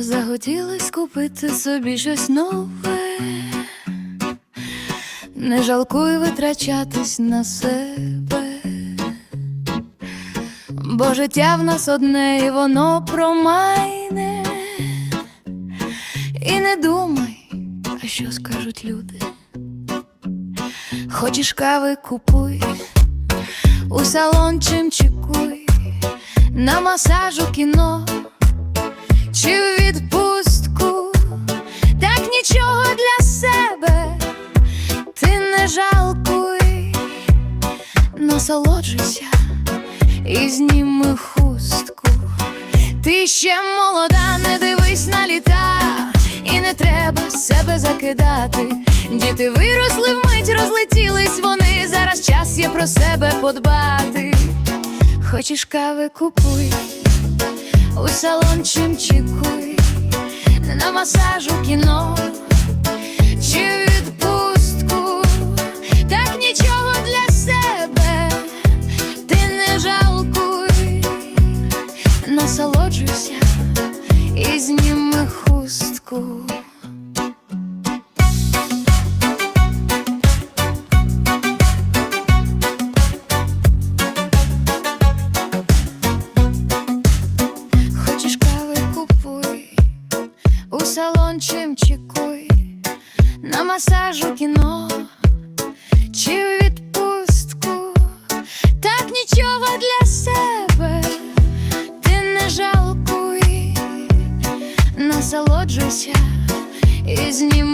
Захотілось купити собі щось нове, не жалкуй витрачатись на себе, бо життя в нас одне, і воно промайне. І не думай, а що скажуть люди. Хочеш кави купуй, у салон чим чекуй, на масажу кіно чи в відпустку, так нічого для себе ти не жалкуй, насолоджуйся і зніми хустку. Ти ще молода, не дивись на літа, і не треба себе закидати. Діти виросли вмить, розлетілись вони. Зараз час є про себе подбати. Хочеш кави купуй, у салон чимчику, на масажу кіно? Чи відпустку, так нічого для себе. Ти не жалкуй, насолоджуйся і зніми хустку. Кремчику, на массажу кино, чи в відпустку, так нічого для себе. Ти не жалкуй, насолоджуйся і знімай.